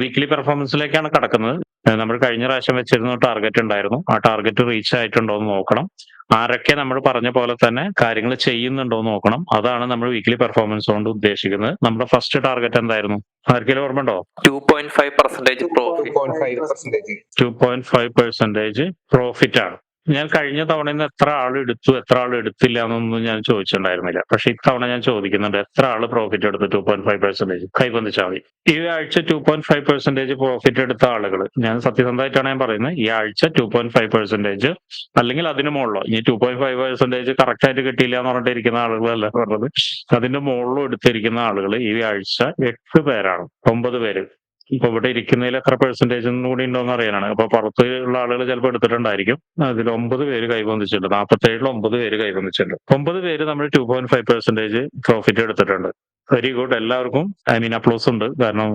Weekly പെർഫോമൻസിലേക്കാണ് കടക്കുന്നത്. നമ്മൾ കഴിഞ്ഞ പ്രാവശ്യം വെച്ചിരുന്ന ടാർഗറ്റ് ഉണ്ടായിരുന്നു. ആ ടാർഗറ്റ് റീച്ച് ആയിട്ടുണ്ടോ എന്ന് നോക്കണം. ആരൊക്കെ നമ്മൾ പറഞ്ഞ പോലെ തന്നെ കാര്യങ്ങൾ ചെയ്യുന്നുണ്ടോ എന്ന് നോക്കണം. അതാണ് നമ്മൾ വീക്ക്ലി പെർഫോമൻസ് കൊണ്ട് ഉദ്ദേശിക്കുന്നത്. നമ്മുടെ ഫസ്റ്റ് ടാർഗറ്റ് എന്തായിരുന്നു? ആർക്കെങ്കിലും ഓർമ്മയുണ്ടോ? Two point five percentage profit 2.5 percentage profit ആണ്. ഞാൻ കഴിഞ്ഞ തവണ എത്ര ആൾ എടുത്തു എത്ര ആൾ എടുത്തില്ല എന്നൊന്നും ഞാൻ ചോദിച്ചിട്ടുണ്ടായിരുന്നില്ല. പക്ഷെ ഇത്തവണ ഞാൻ ചോദിക്കുന്നുണ്ട് എത്ര ആൾ പ്രോഫിറ്റ് എടുത്തു 2.5 പെർസെന്റേജ് കൈവന്നിച്ചാൽ മതി. ഈ ആഴ്ച 2.5 പെർസെന്റേജ് പ്രോഫിറ്റ് എടുത്ത ആളുകൾ ഞാൻ സത്യസന്ധമായിട്ടാണ് ഞാൻ പറയുന്നത് ഈ ആഴ്ച 2.5 പെർസെന്റേജ് അല്ലെങ്കിൽ അതിന് മുകളിലോ ഇനി 2.5 പെർസെന്റേജ് കറക്റ്റ് ആയിട്ട് കിട്ടിയില്ല എന്ന് പറഞ്ഞിരിക്കുന്ന ആളുകളല്ല പറഞ്ഞത് അതിന്റെ മുകളിലും എടുത്തിരിക്കുന്ന ആളുകൾ ഈ ആഴ്ച എട്ട് പേരാണ് ഒമ്പത് പേര് ഇപ്പൊ ഇവിടെ ഇരിക്കുന്നതിൽ എത്ര പെർസെന്റേജ് കൂടി ഉണ്ടോന്ന് അറിയാനാണ്. അപ്പൊ പുറത്ത് ഉള്ള ആളുകൾ ചിലപ്പോൾ എടുത്തിട്ടുണ്ടായിരിക്കും. അതിൽ ഒമ്പത് പേര് കൈവന്നിച്ചിട്ടുണ്ട് നാൽപ്പത്തേഴിൽ ഒമ്പത് പേര് കൈവന്നിച്ചിട്ടുണ്ട് ഒമ്പത് പേര് നമ്മൾ two point five percentage profit എടുത്തിട്ടുണ്ട്. Very good. എല്ലാവർക്കും ഐ മീൻ അപ്ലോസ് ഉണ്ട്. കാരണം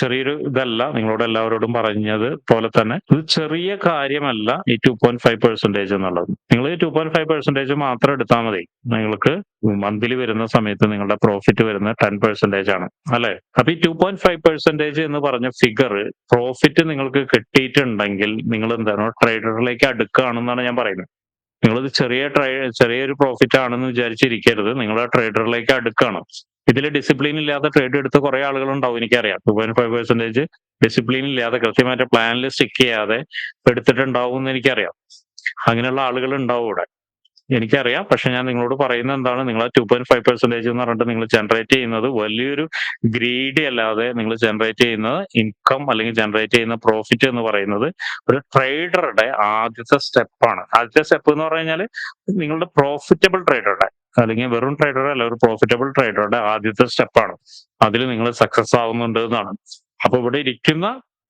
ചെറിയൊരു ഇതല്ല. നിങ്ങളോട് എല്ലാവരോടും പറഞ്ഞത് പോലെ തന്നെ. ഇത് ചെറിയ കാര്യമല്ല ഈ ടു പോയിന്റ് ഫൈവ് പെർസെന്റേജ് എന്നുള്ളത്. നിങ്ങൾ ഈ ടു പോയിന്റ് ഫൈവ് പെർസെന്റേജ് മാത്രം എടുത്താൽ മതി. നിങ്ങൾക്ക് മന്ത്ലി വരുന്ന സമയത്ത് നിങ്ങളുടെ പ്രോഫിറ്റ് വരുന്ന ടെൻ പെർസെന്റേജ് ആണ്. അല്ലെ? അപ്പൊ ഈ ടു പോയിന്റ് ഫൈവ് പെർസെന്റേജ് എന്ന് പറഞ്ഞ ഫിഗർ പ്രോഫിറ്റ് നിങ്ങൾക്ക് കിട്ടിയിട്ടുണ്ടെങ്കിൽ നിങ്ങൾ എന്താണ് ട്രേഡറിലേക്ക് അടുക്കുകയാണെന്നാണ് ഞാൻ പറയുന്നത്. നിങ്ങളിത് ചെറിയ ട്രേ ചെറിയൊരു പ്രോഫിറ്റ് ആണെന്ന് വിചാരിച്ചിരിക്കരുത്. നിങ്ങൾ ആ ട്രേഡറിലേക്ക് അടുക്കുകയാണ് ഇതിൽ ഡിസിപ്ലിൻ ഇല്ലാത്ത ട്രേഡ് എടുത്ത കുറെ ആളുകൾ ഉണ്ടാവും എനിക്കറിയാം. Two point five percentage discipline ഇല്ലാതെ കൃത്യമായിട്ട് പ്ലാനിൽ സ്റ്റിക്ക് ചെയ്യാതെ എടുത്തിട്ടുണ്ടാവും എന്ന് എനിക്കറിയാം. അങ്ങനെയുള്ള ആളുകൾ ഉണ്ടാവും ഇവിടെ. എനിക്കറിയാം. പക്ഷെ ഞാൻ നിങ്ങളോട് പറയുന്നത് എന്താണ്? നിങ്ങൾ ടു പോയിന്റ് ഫൈവ് പെർസെന്റേജ് എന്ന് പറഞ്ഞിട്ട് നിങ്ങൾ ജനറേറ്റ് ചെയ്യുന്നത് വലിയൊരു ഗ്രീഡി അല്ലാതെ നിങ്ങൾ ജനറേറ്റ് ചെയ്യുന്നത് ഇൻകം അല്ലെങ്കിൽ ജനറേറ്റ് ചെയ്യുന്ന പ്രോഫിറ്റ് എന്ന് പറയുന്നത് ഒരു ട്രേഡറുടെ ആദ്യത്തെ സ്റ്റെപ്പാണ് ആദ്യത്തെ സ്റ്റെപ്പ് എന്ന് പറഞ്ഞു കഴിഞ്ഞാൽ നിങ്ങളുടെ പ്രോഫിറ്റബിൾ ട്രേഡറുടെ അല്ലെങ്കിൽ വെറും ട്രേഡർ അല്ല ഒരു പ്രോഫിറ്റബിൾ ട്രേഡറുടെ ആദ്യത്തെ സ്റ്റെപ്പാണ് അതിൽ നിങ്ങൾ സക്സസ് ആവുന്നുണ്ട് എന്നാണ്. അപ്പൊ ഇവിടെ ഇരിക്കുന്ന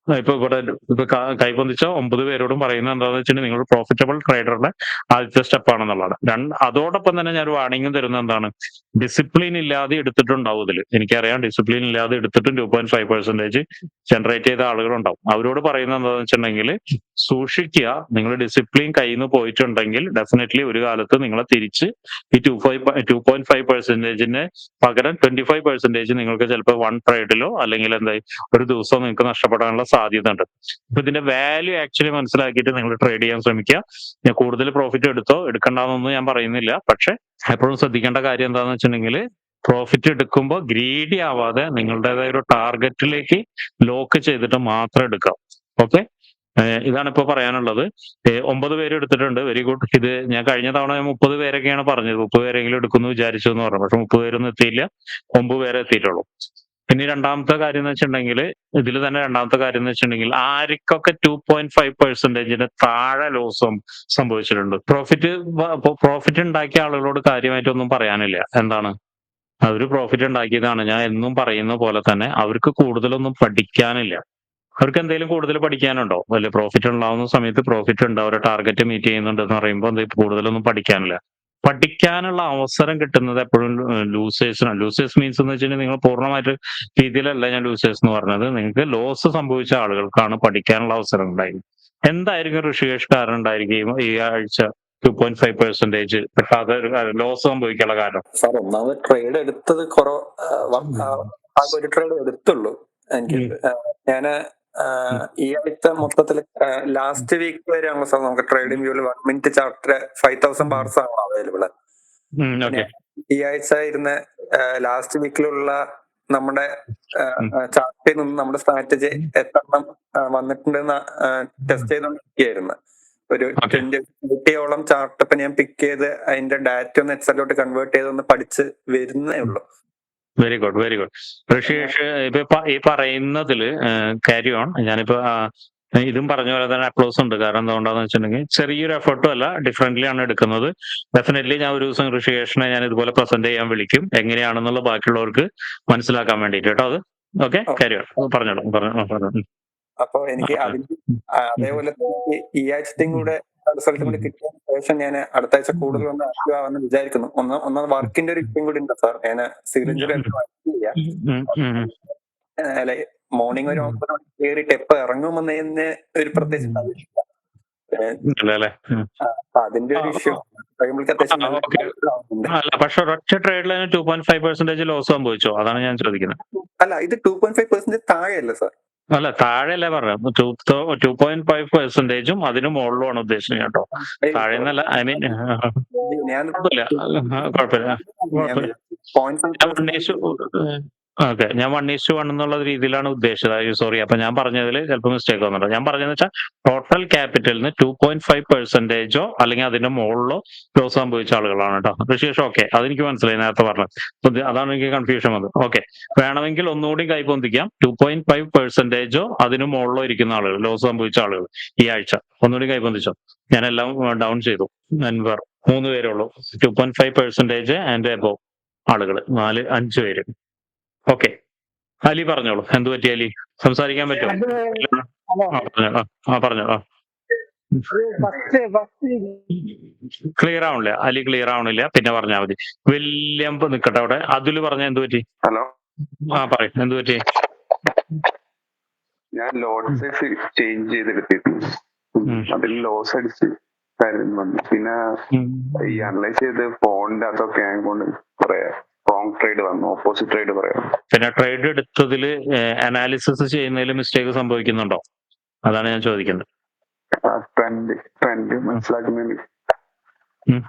ഇപ്പൊ ഇവിടെ ഇപ്പൊ കൈപൊന്തിച്ച ഒമ്പത് പേരോടും പറയുന്നത് എന്താണെന്ന് വെച്ചിട്ടുണ്ടെങ്കിൽ നിങ്ങൾ പ്രോഫിറ്റബിൾ ട്രേഡറുടെ ആദ്യത്തെ സ്റ്റെപ്പ് ആണെന്നുള്ളതാണ്. രണ്ട് അതോടൊപ്പം തന്നെ ഞാൻ ഒരു വാണിംഗും തരുന്നത് എന്താണ്? ഡിസിപ്ലിൻ ഇല്ലാതെ എടുത്തിട്ടുണ്ടാവും ഇതിൽ എനിക്കറിയാം ഡിസിപ്ലിൻ ഇല്ലാതെ എടുത്തിട്ടും two point five percentage generate ചെയ്ത ആളുകളുണ്ടാവും. അവരോട് പറയുന്നത് എന്താണെന്ന് വെച്ചിട്ടുണ്ടെങ്കിൽ സൂക്ഷിക്കുക. നിങ്ങൾ ഡിസിപ്ലിൻ കയ്യിൽ നിന്ന് പോയിട്ടുണ്ടെങ്കിൽ ഡെഫിനറ്റ്ലി ഒരു കാലത്ത് നിങ്ങളെ തിരിച്ച് ഈ two five two point five പെർസെന്റേജിന് പകരം ട്വന്റി ഫൈവ് പെർസെന്റേജ് നിങ്ങൾക്ക് ചിലപ്പോൾ വൺ ട്രേഡിലോ അല്ലെങ്കിൽ എന്താ ഒരു ദിവസം നിങ്ങൾക്ക് നഷ്ടപ്പെടാനുള്ള സാധ്യത ഉണ്ട്. അപ്പൊ ഇതിന്റെ വാല്യൂ ആക്ച്വലി മനസ്സിലാക്കിയിട്ട് നിങ്ങൾ ട്രേഡ് ചെയ്യാൻ ശ്രമിക്കുക. ഞാൻ കൂടുതൽ പ്രോഫിറ്റ് എടുത്തോ എടുക്കണ്ടെന്നൊന്നും ഞാൻ പറയുന്നില്ല. പക്ഷെ എപ്പോഴും ശ്രദ്ധിക്കേണ്ട കാര്യം എന്താണെന്ന് വെച്ചിട്ടുണ്ടെങ്കിൽ പ്രോഫിറ്റ് എടുക്കുമ്പോൾ ഗ്രീഡി ആവാതെ നിങ്ങളുടേതായ ഒരു ടാർഗറ്റിലേക്ക് ലോക്ക് ചെയ്തിട്ട് മാത്രം എടുക്കാം. ഓക്കെ ഇതാണ് ഇപ്പൊ പറയാനുള്ളത്. ഒമ്പത് പേര് എടുത്തിട്ടുണ്ട്. വെരി ഗുഡ് ഇത് ഞാൻ കഴിഞ്ഞ തവണ മുപ്പത് പേരൊക്കെയാണ് പറഞ്ഞത്. മുപ്പത് പേരെങ്കിലും എടുക്കുന്നു വിചാരിച്ചു എന്ന് പറഞ്ഞു. പക്ഷെ മുപ്പത് പേരൊന്നും എത്തിയില്ല. ഒമ്പത് പേരെ എത്തിയിട്ടുള്ളൂ. ഇനി രണ്ടാമത്തെ കാര്യം എന്ന് വെച്ചിട്ടുണ്ടെങ്കിൽ ഇതിൽ തന്നെ രണ്ടാമത്തെ കാര്യം എന്ന് വെച്ചിട്ടുണ്ടെങ്കിൽ ആർക്കൊക്കെ ടു പോയിന്റ് ഫൈവ് പെർസെന്റേജിന് താഴെ ലോസും സംഭവിച്ചിട്ടുണ്ട്. പ്രോഫിറ്റ് പ്രോഫിറ്റ് ഉണ്ടാക്കിയ ആളുകളോട് കാര്യമായിട്ടൊന്നും പറയാനില്ല. എന്താണ്? അവർ പ്രോഫിറ്റ് ഉണ്ടാക്കിയതാണ്. ഞാൻ എന്നും പറയുന്ന പോലെ തന്നെ അവർക്ക് കൂടുതലൊന്നും പഠിക്കാനില്ല. അവർക്ക് എന്തെങ്കിലും കൂടുതൽ പഠിക്കാനുണ്ടോ? അല്ലെ പ്രോഫിറ്റ് ഉണ്ടാവുന്ന സമയത്ത് പ്രോഫിറ്റ് ഉണ്ട്. അവരുടെ ടാർഗറ്റ് മീറ്റ് ചെയ്യുന്നുണ്ട് എന്ന് പറയുമ്പോൾ കൂടുതലൊന്നും പഠിക്കാനില്ല. പഠിക്കാനുള്ള അവസരം കിട്ടുന്നത് എപ്പോഴും ലൂസേഴ്സിനാണ് ലൂസേഴ്സ് മീൻസ് എന്ന് വെച്ചിട്ടുണ്ടെങ്കിൽ നിങ്ങൾ പൂർണമായിട്ട് രീതിയിലല്ല ഞാൻ ലൂസേഴ്സ് എന്ന് പറഞ്ഞത്. നിങ്ങൾക്ക് ലോസ് സംഭവിച്ച ആളുകൾക്കാണ് പഠിക്കാനുള്ള അവസരം ഉണ്ടായത് എന്തായിരിക്കും ഋഷികേഷ് കാരണം ഉണ്ടായിരിക്കും ഈ ആഴ്ച ടു പോയിന്റ് ഫൈവ് പെർസെന്റേജ് പെട്ടാതെ ലോസ് സംഭവിക്കാനുള്ള കാരണം? സാർ ഒന്നാമത് ട്രേഡ് എടുത്തത് കുറവ് ഒരു ട്രേഡ് എടുത്തുള്ളൂ. എനിക്ക് ഉം. ഈ ആഴ്ച മൊത്തത്തിൽ ലാസ്റ്റ് വീക്ക് വരെയാണല്ലോ സാർ നമുക്ക് ട്രേഡിംഗ് വ്യൂവിൽ one minute chapter five thousand bars ആണ് അവൈലബിൾ ഈ ആഴ്ച ഇരുന്ന ലാസ്റ്റ് വീക്കിലുള്ള നമ്മുടെ. ചാർട്ടിൽ നിന്ന് നമ്മുടെ സ്ട്രാറ്റജി എത്രണ്ണം വന്നിട്ടുണ്ടെന്ന് ടെസ്റ്റ് ചെയ്തോണ്ടിരിക്കുകയായിരുന്നു. ഒരു ട്വന്റിയോളം ചാർട്ട് ഇപ്പൊ ഞാൻ പിക്ക് ചെയ്ത് അതിന്റെ ഡാറ്റ ഒന്ന് എക്സലോട്ട് കൺവേർട്ട് ചെയ്തൊന്ന് പഠിച്ച് വരുന്നേ ഉള്ളൂ. Very good very good Rishikesh ഇപ്പൊ ഈ പറയുന്നതിൽ കാരി ഓൺ ഞാനിപ്പോ ഇതും പറഞ്ഞ പോലെ തന്നെ അപ്ലോസ് ഉണ്ട്. കാരണം എന്തുകൊണ്ടാന്ന് വെച്ചിട്ടുണ്ടെങ്കിൽ ചെറിയൊരു എഫേർട്ടും അല്ല ഡിഫറെന്റ്ലി ആണ് എടുക്കുന്നത്. ഡെഫിനറ്റ്ലി ഞാൻ ഒരു ദിവസം ഋഷികേഷിനെ ഞാൻ ഇതുപോലെ പ്രസന്റ് ചെയ്യാൻ വിളിക്കും. എങ്ങനെയാണെന്നുള്ള ബാക്കിയുള്ളവർക്ക് മനസ്സിലാക്കാൻ വേണ്ടിയിട്ട്. കേട്ടോ അത്? ഓക്കെ കാരി ഓൺ പറഞ്ഞോളൂ പറഞ്ഞു അപ്പൊ എനിക്ക് ആ, അതേപോലെ ഈ ആഴ്ചത്തെയും കൂടെ റിസൾട്ടും കൂടി കിട്ടിയ ശേഷം ഞാൻ അടുത്ത ആഴ്ച കൂടുതൽ ഒന്ന് ആക്റ്റീവ് ആവാന്ന് വിചാരിക്കുന്നു. ഒന്ന് ഒന്നാമത് വർക്കിന്റെ ഒരു ഇപ്പം കൂടി ഉണ്ട് സാർ. ഞാൻ സിഗ്നേച്ചർ. അല്ലെ മോർണിംഗ് ഒരു ഒമ്പത് മണി കയറിയിട്ട് എപ്പോ ഇറങ്ങുമെന്ന് ഒരു പ്രത്യേകിച്ച് അല്ലേ അതിന്റെ ഒരു ഇഷ്യൂ പക്ഷെ ഒരൊറ്റ ട്രേഡിൽ two point five percentage loss സംഭവിച്ചോ? അതാണ് ഞാൻ ചോദിക്കുന്നത്. അല്ല ഇത് ടു പോയിന്റ് ഫൈവ് പെർസെന്റ് താഴെയല്ല സാർ. അല്ല താഴെയല്ലേ പറഞ്ഞു ടു ടു പോയിന്റ് ഫൈവ് പെർസെന്റേജും അതിന് മുകളിലുമാണ് ഉദ്ദേശിച്ചത് കേട്ടോ. താഴെ എന്നല്ല ഐ മീൻ ഞാൻ കുഴപ്പമില്ല. കുഴപ്പമില്ല. ഓക്കെ ഞാൻ വൺ ഈസ് വൺ എന്നുള്ള രീതിയിലാണ് ഉദ്ദേശിച്ചത്. സോറി അപ്പൊ ഞാൻ പറഞ്ഞതിൽ ചിലപ്പോൾ മിസ്റ്റേക്ക് വന്നിട്ടുണ്ട് ഞാൻ പറഞ്ഞതെന്ന് വെച്ചാൽ ടോട്ടൽ ഫൈവ് പെർസെന്റേജോ അല്ലെങ്കിൽ അതിന്റെ മുകളിലോ ലോസ് സംഭവിച്ച ആളുകളാണ് കേട്ടോ ഋഷിയേഷ് ഓക്കെ അതെനിക്ക് മനസ്സിലായി നേരത്തെ പറഞ്ഞത്. അതാണ് എനിക്ക് കൺഫ്യൂഷൻ വന്നത്. ഓക്കെ വേണമെങ്കിൽ ഒന്നുകൂടി പോയിന്റ് ഫൈവ് പെർസെന്റേജോ അതിന് മുകളിലോ ഇരിക്കുന്ന ആളുകൾ ലോസ് സംഭവിച്ച ആളുകൾ ഈ ആഴ്ച. ഒന്നുകൂടി കൈപ്പൊന്തിച്ചോ ഞാൻ എല്ലാം ഡൗൺ ചെയ്തു. മൂന്ന് പേരേ ഉള്ളൂ. Two five percentage and above ആളുകൾ നാല് അഞ്ച് പേര്. ഓക്കെ. അലി പറഞ്ഞോളൂ. എന്ത് പറ്റി അലി? സംസാരിക്കാൻ പറ്റുമോ? ആ ക്ലിയർ ആവണില്ല. അലി ക്ലിയർ ആവണില്ല. പിന്നെ പറഞ്ഞാൽ മതി. വില്യം നിക്കട്ടെ അവിടെ. അതിൽ പറഞ്ഞ എന്ത് പറ്റി? ഹലോ. ആ പറയും. എന്ത് പറ്റി? ഞാൻ ലോഡ് സൈസ് ചേഞ്ച് ചെയ്തെടുത്തിരുന്നു. അതിൽ ലോസ് അടിച്ച് കാര്യം വന്നു പിന്നെ. ഈ അനലൈസ് ചെയ്ത് ഫോണിന്റെ അകത്തൊക്കെ കൊണ്ട് കുറെ റോങ് ട്രേഡ് വന്നു ഓപ്പോസിറ്റ് ട്രേഡ് പറയാം. പിന്നെ ട്രേഡ് എടുത്തതിൽ അനാലിസിസ് ചെയ്യുന്നതിൽ മിസ്റ്റേക്ക് സംഭവിക്കുന്നുണ്ടോ? അതാണ് ഞാൻ ചോദിക്കുന്നത്. ട്രെൻഡ് ട്രെൻഡ് മനസ്സിലാക്കുന്നതിന്. ഉം.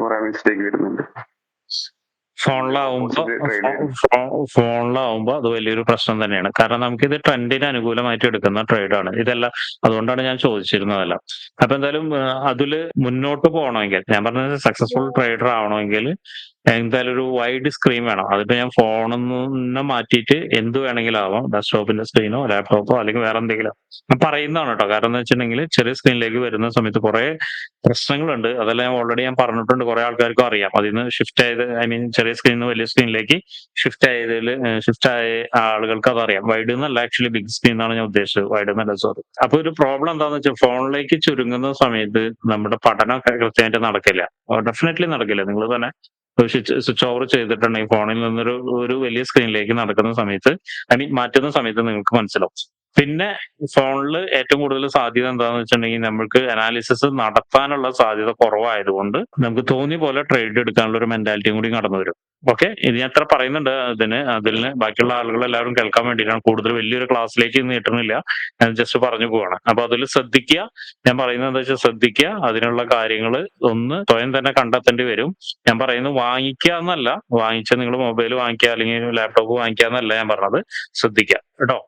കുറെ മിസ്റ്റേക്ക് വരുന്നുണ്ട്. ഫോണിലാവുമ്പോ ഫോണിലാവുമ്പോ അത് വലിയൊരു പ്രശ്നം തന്നെയാണ്. കാരണം നമുക്ക് ഇത് ട്രെൻഡിന് അനുകൂലമായിട്ട് എടുക്കുന്ന ട്രേഡാണ്. ഇതെല്ലാം അതുകൊണ്ടാണ് ഞാൻ ചോദിച്ചിരുന്നതല്ല. അപ്പൊ എന്തായാലും അതിൽ അതിൽ മുന്നോട്ട് പോകണമെങ്കിൽ ഞാൻ പറഞ്ഞത് സക്സസ്ഫുൾ ട്രേഡർ ആവണമെങ്കിൽ എന്തായാലും ഒരു വൈഡ് സ്ക്രീൻ വേണം. അതിപ്പോ ഞാൻ ഫോണിൽ നിന്ന് മാറ്റിയിട്ട് എന്ത് വേണമെങ്കിലും ആവാം ഡെസ്ക്ടോപ്പിന്റെ സ്ക്രീനോ ലാപ്ടോപ്പോ അല്ലെങ്കിൽ വേറെ എന്തെങ്കിലും. ഞാൻ പറയുന്നതാണ് കേട്ടോ. കാരണം എന്ന് വെച്ചിട്ടുണ്ടെങ്കിൽ ചെറിയ സ്ക്രീനിലേക്ക് വരുന്ന സമയത്ത് കുറെ പ്രശ്നങ്ങളുണ്ട്. അതെല്ലാം ഞാൻ ഓൾറെഡി ഞാൻ പറഞ്ഞിട്ടുണ്ട്. കുറെ ആൾക്കാർക്കും അറിയാം. അതിൽ നിന്ന് ഷിഫ്റ്റ് ആയത് ഐ മീൻ ചെറിയ സ്ക്രീനിൽ നിന്ന് വലിയ സ്ക്രീനിലേക്ക് ഷിഫ്റ്റ് ആയതിൽ ഷിഫ്റ്റ് ആയ ആളുകൾക്ക് അതറിയാം വൈഡ് എന്നല്ല ആക്ച്വലി ബിഗ് സ്ക്രീൻ എന്നാണ് ഞാൻ ഉദ്ദേശിച്ചത്. വൈഡ് എന്നല്ല സോറി അപ്പൊ ഒരു പ്രോബ്ലം എന്താന്ന് വെച്ചാൽ ഫോണിലേക്ക് ചുരുങ്ങുന്ന സമയത്ത് നമ്മുടെ പഠനം കൃത്യമായിട്ട് നടക്കില്ല. ഡെഫിനറ്റ്ലി നടക്കില്ല. നിങ്ങൾ തന്നെ സ്വിച്ച് ഓവർ ചെയ്തിട്ടുണ്ടെങ്കിൽ ഫോണിൽ നിന്നൊരു ഒരു വലിയ സ്ക്രീനിലേക്ക് നടക്കുന്ന സമയത്ത് ഐ മീൻ മാറ്റുന്ന സമയത്ത് നിങ്ങൾക്ക് മനസ്സിലാവും. പിന്നെ ഫോണിൽ ഏറ്റവും കൂടുതൽ സാധ്യത എന്താണെന്ന് വെച്ചിട്ടുണ്ടെങ്കിൽ നമുക്ക് അനാലിസിസ് നടത്താനുള്ള സാധ്യത കുറവായതുകൊണ്ട് നമുക്ക് തോന്നിയ പോലെ ട്രേഡ് എടുക്കാനുള്ള ഒരു മെന്റാലിറ്റിയും കൂടി കടന്നു വരും. ഓക്കെ ഞാൻ എത്ര പറയുന്നുണ്ട് അതിന് അതിന് ബാക്കിയുള്ള ആളുകൾ എല്ലാവരും കേൾക്കാൻ വേണ്ടിയിട്ടാണ്. കൂടുതൽ വലിയൊരു ക്ലാസ്സിലേക്ക് നീട്ടുന്നില്ല ഞാൻ ജസ്റ്റ് പറഞ്ഞു പോവാണ്. അപ്പൊ അതിൽ ശ്രദ്ധിക്കുക. ഞാൻ പറയുന്നത് എന്താ വെച്ചാൽ ശ്രദ്ധിക്കുക. അതിനുള്ള കാര്യങ്ങൾ ഒന്ന് സ്വയം തന്നെ കണ്ടെത്തേണ്ടി വരും. ഞാൻ പറയുന്നത് വാങ്ങിക്കുക എന്നല്ല. വാങ്ങിച്ച നിങ്ങൾ മൊബൈൽ വാങ്ങിക്കുക അല്ലെങ്കിൽ ലാപ്ടോപ്പ് വാങ്ങിക്കുക എന്നല്ല ഞാൻ പറഞ്ഞത്. ശ്രദ്ധിക്കുക. കേട്ടോ?